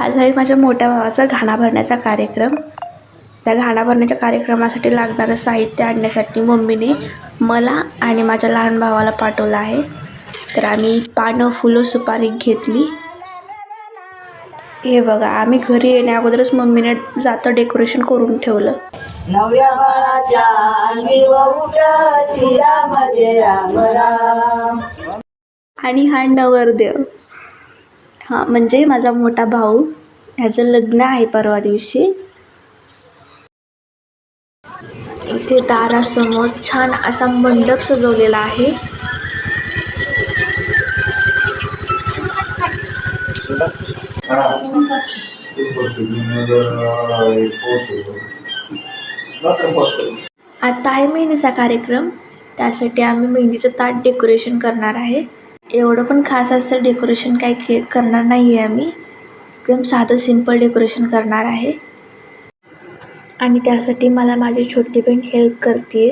आज आहे माझ्या मोठ्या भावाचा घाणा भरण्याचा कार्यक्रम. त्या घाणा भरण्याच्या कार्यक्रमासाठी लागणारं साहित्य आणण्यासाठी मम्मीने मला आणि माझ्या लहान भावाला पाठवलं आहे. तर आम्ही पानं फुलं सुपारी घेतली. हे बघा आम्ही घरी येण्या अगोदरच मम्मीने जातं डेकोरेशन करून ठेवलं. आणि हा नवरदेव. हां म्हणजे माझा मोठा भाऊ ह्याचं लग्न आहे परवा दिवशी. इथे दारासमोर छान असा मंडप सजवलेला आहे. आता आहे मेहंदीचा कार्यक्रम. त्यासाठी आम्ही मेहंदीचं ताट डेकोरेशन करणार आहे. एवढं पण खास असं डेकोरेशन काही के करणार नाही आहे आम्ही. एकदम साधं सिंपल डेकोरेशन करणार आहे. आणि त्यासाठी मला माझी छोटी बहीण हेल्प करते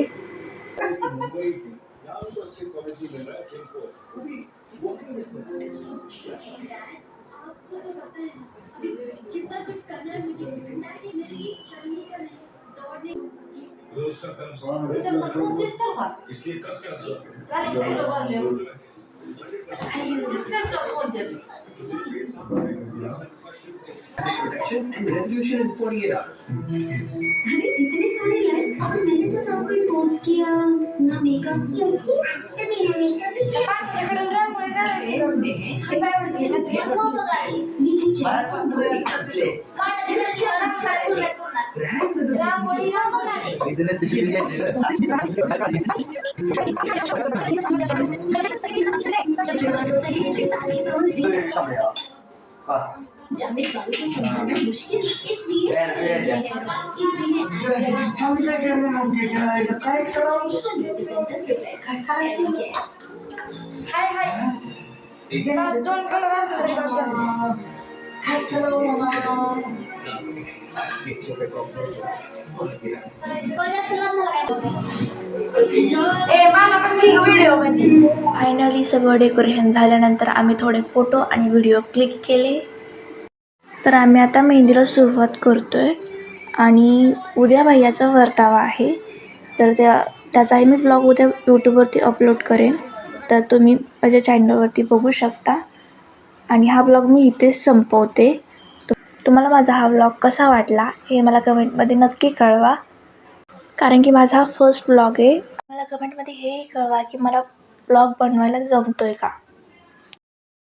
अरे इतने सारे लाइक्स और मैंने तो सब कोई पोस्ट किया ना मेकअप क्योंकि तो मेरा मेकअप ही है मुश्किल इसलिए दोन कलर असले तरी चालतात. ए मला पण व्हिडिओमध्ये फायनली सगळं डेकोरेशन झाल्यानंतर आम्ही थोडे फोटो आणि व्हिडिओ क्लिक केले. तर आम्ही आता मेहंदीला सुरुवात करतो आहे आणि उद्या भैयाचा वर्तावा आहे. तर त्या त्याचाही मी ब्लॉग उद्या यूट्यूबवरती अपलोड करेन. तर तुम्ही माझ्या चॅनलवरती बघू शकता. आणि हा ब्लॉग मी इथेच संपवते. तुम्हाला माझा हा ब्लॉग कसा वाटला हे मला कमेंटमध्ये नक्की कळवा. कारण की माझा हा फर्स्ट ब्लॉग आहे. मला कमेंटमध्ये हेही कळवा की मला ब्लॉग बनवायला जमतो आहे का?